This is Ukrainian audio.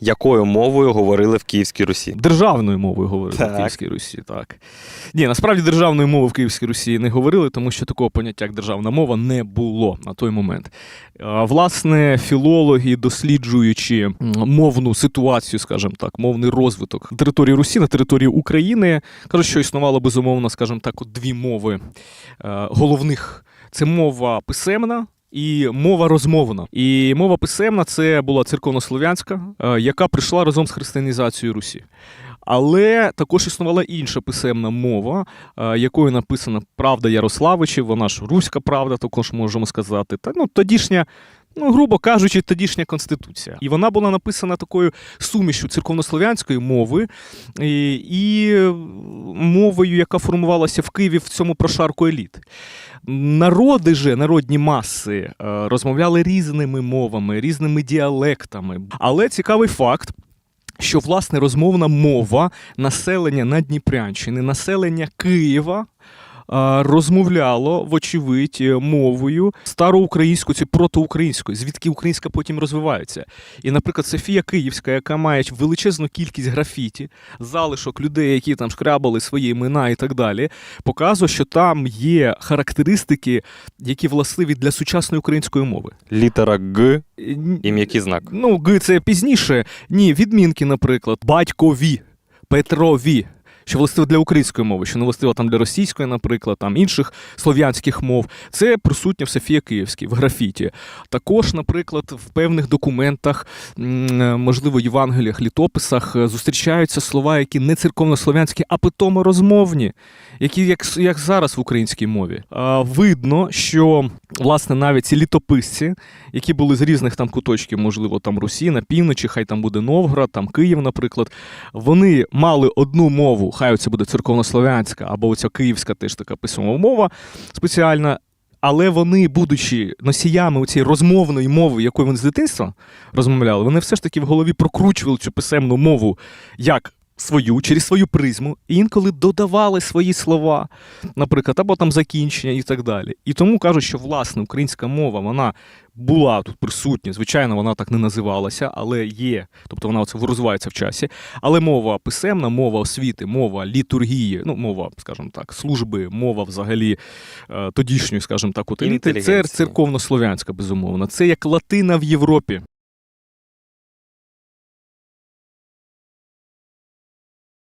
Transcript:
Якою мовою говорили в Київській Русі? Державною мовою говорили Так. в Київській Русі, так. Ні, насправді державною мовою в Київській Русі не говорили, тому що такого поняття, як державна мова, не було на той момент. Власне, філологи, досліджуючи мовну ситуацію, скажімо так, мовний розвиток території Русі, на території України, кажуть, що існувало безумовно, скажімо так, дві мови е, головних: це мова писемна. І мова розмовна. І мова писемна це була церковнослов'янська, е, яка прийшла разом з християнізацією Русі. Але також існувала інша писемна мова, е, якою написана Правда Ярославичів, вона ж руська правда, також можемо сказати. Та ну тодішня. Ну, грубо кажучи, тодішня конституція. І вона була написана такою сумішю церковнослов'янської мови і, і мовою, яка формувалася в Києві в цьому прошарку еліт. Народи же, народні маси е, розмовляли різними мовами, різними діалектами. Але цікавий факт. Що власне розмовна мова населення Надніпрянщини, населення Києва розмовляло, вочевидь, е, мовою староукраїнською чи протоукраїнською, звідки українська потім розвивається. І, наприклад, Софія Київська, яка має величезну кількість графіті, залишок людей, які там шкрябали свої імена і так далі, показує, що там є характеристики, які властиві для сучасної української мови. Літера Г Е, і м'який знак. Ну, Г це пізніше. Ні, відмінки, наприклад, батькові, Петрові. Що властиво для української мови, що не властиво там для російської, наприклад, там інших слов'янських мов. Це присутнє в Софія Київській, в графіті. Також, наприклад, в певних документах, можливо, Євангеліях, літописах е, зустрічаються слова, які не церковнослов'янські, а питомо розмовні, які як, як зараз в українській мові. Видно, що власне навіть ці літописці, які були з різних там куточків, можливо, там Русі, на півночі, хай там буде Новгород, там Київ, наприклад, вони мали одну мову, хай це буде церковнослов'янська, або оця київська теж така письмова мова спеціальна. Але вони, будучи носіями цієї розмовної мови, якою вони з дитинства розмовляли, вони все ж таки в голові прокручували цю писемну мову як свою, через свою призму, і інколи додавали свої слова, наприклад, або там закінчення і так далі. І тому кажуть, що власне українська мова вона була тут присутня. Звичайно, вона так не називалася, але є. Тобто вона оце розвивається в часі. Але мова писемна, мова освіти, мова літургії, ну мова, скажімо так, служби, мова взагалі е, тодішньої, скажімо так, от еліти, це церковнослов'янська, безумовно. Це як латина в Європі.